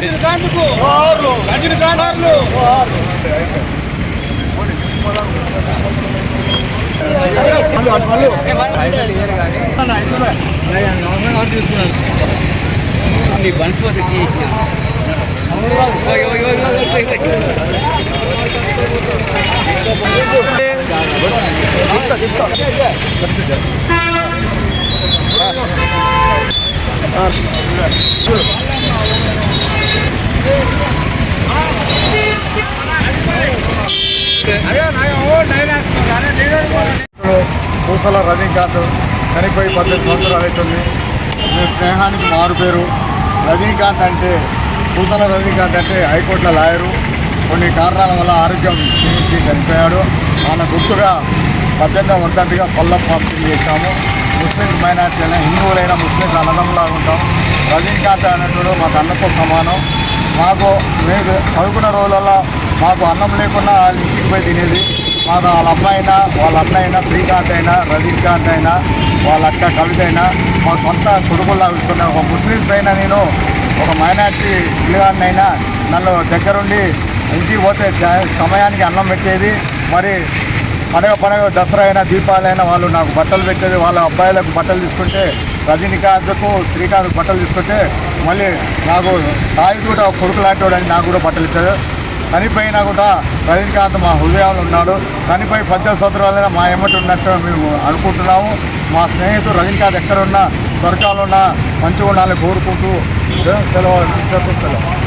కు రజనీకాంత్ పూసల రజనీకాంత్ చనిపోయి పద్దెనిమిది సంవత్సరాలు అవుతుంది. మీ స్నేహానికి మారు పేరు. రజనీకాంత్ అంటే పూసల రజనీకాంత్ అంటే హైకోర్టుల లాయరు. కొన్ని కారణాల వల్ల ఆరోగ్యం క్షీణించి చనిపోయాడు. ఆయన గుర్తుగా పద్దెనిమిదవ వర్ధంతిగా పళ్ళం పంపిణీ చేశాము. ముస్లిం మైనార్టీ అయినా హిందువులైన ముస్లింస్ అన్నదమ్ములాగా ఉంటాం. రజనీకాంత్ అనేటువంటి మాకు అన్నతో సమానం. మాకు మేము చదువుకున్న రోజులలో మాకు అన్నం లేకుండా వాళ్ళ ఇంటికి పోయి తినేది. మాకు వాళ్ళ అమ్మాయి అయినా వాళ్ళ అన్న అయినా శ్రీకాంత్ అయినా రజనీకాంత్ అయినా వాళ్ళ అక్క కవిత అయినా మా సొంత కొడుకుల్లా చూసుకున్న ఒక ముస్లిమ్స్ అయినా నేను ఒక మైనార్టీ పిల్లగాడినైనా నన్ను దగ్గరుండి ఇంటికి పోతే సమయానికి అన్నం పెట్టేది. మరి పండగ పండగ దసరా అయినా దీపావళి వాళ్ళు నాకు బట్టలు పెట్టేది. వాళ్ళ అబ్బాయిలకు బట్టలు తీసుకుంటే రజనీకాంత్కు శ్రీకాంత్ బట్టలు తీసుకుంటే మళ్ళీ నాకు సాయి కూడా కొడుకు లాంటి అని నాకు కూడా బట్టలు ఇచ్చాడు. చనిపోయినా కూడా రజనీకాంత్ మా హృదయాలు ఉన్నాడు. చనిపోయి పద్దెనిమిది సంవత్సరాలైనా మా ఎమ్మటి ఉన్నట్టు మేము అనుకుంటున్నాము. మా స్నేహితుడు రజనీకాంత్ ఎక్కడున్నా స్వర్గాలు ఉన్నా మంచిగా ఉండాలని కోరుకుంటూ సెలవు సెలవు.